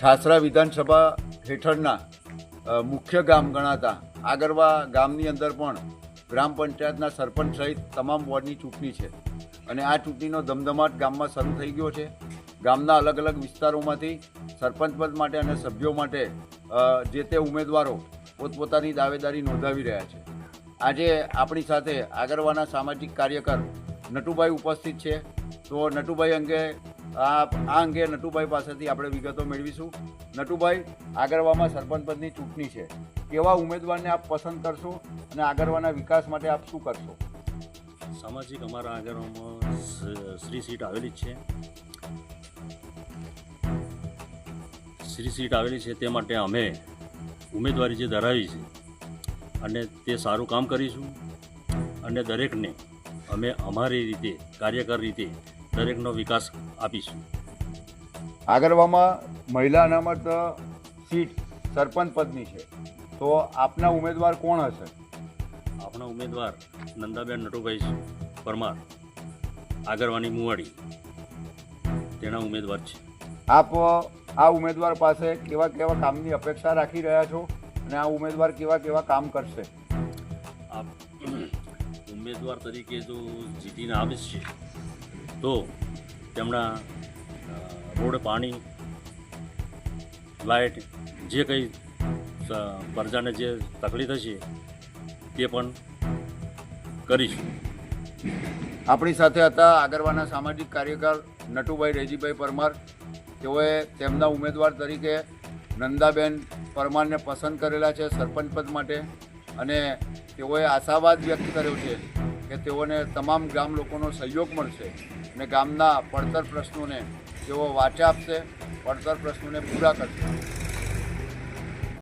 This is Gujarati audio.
ઠાસરા વિધાનસભા હેઠળના મુખ્ય ગામ ગણાતા આગરવા ગામની અંદર પણ ગ્રામ પંચાયતના સરપંચ સહિત તમામ વોર્ડની ચૂંટણી છે. અને આ ચૂંટણીનો ધમધમાટ ગામમાં શરૂ થઈ ગયો છે. ગામના અલગ અલગ વિસ્તારોમાંથી સરપંચ પદ માટે અને સભ્યો માટે જે તે ઉમેદવારો પોતપોતાની દાવેદારી નોંધાવી રહ્યા છે. આજે આપણી સાથે આગરવાના સામાજિક કાર્યકર નટુભાઈ ઉપસ્થિત છે. તો નટુભાઈ અંગે આ અંગે નટુભાઈ પાસેથી આપણે વિગતો મેળવીશું. નટુભાઈ, આગરવામાં સરપંચ પદની ચૂંટણી છે. કેવા ઉમેદવારને આપ પસંદ કરશો અને આગરવાના વિકાસ માટે આપ શું કરશો? સામાજિક અમારા આગળમાં શ્રી સીટ આવેલી જ છે. શ્રી સીટ આવેલી છે તે માટે અમે ઉમેદવારી જે ધરાવી છે અને તે સારું કામ કરીશું. અને દરેકને અમે અમારી રીતે કાર્યકર રીતે દરેકનો વિકાસ આપીશું. આગરવામાં મહિલા અનામત સીટ સરપંચ પદની છે. તો આપના ઉમેદવાર કોણ હશે? આપણા ઉમેદવાર નંદાબેન નટુભાઈ પરમાર આગરવાની મુવાડી. તેના ઉમેદવાર છે. આપ આ ઉમેદવાર પાસે કેવા કેવા કામની અપેક્ષા રાખી રહ્યા છો? અને આ ઉમેદવાર કેવા કેવા કામ કરશે? ઉમેદવાર તરીકે જો જીતીને આવે છે તો તેમના રોડ પાણી લાઇટ જે કંઈ પ્રજાને જે તકલીફ હશે તે પણ કરીશું. આપણી સાથે હતા આગરવાના સામાજિક કાર્યકર નટુભાઈ રેજીભાઈ પરમાર. તેઓએ તેમના ઉમેદવાર તરીકે નંદાબેન પરમારને પસંદ કરેલા છે સરપંચ પદ માટે. અને તેઓએ આશાવાદ વ્યક્ત કર્યો છે કે તેઓને તમામ ગામ લોકોનો સહયોગ મળશે અને ગામના પડતર પ્રશ્નોને તેઓ વાચા આપશે, પડતર પ્રશ્નોને પૂરા કરશે.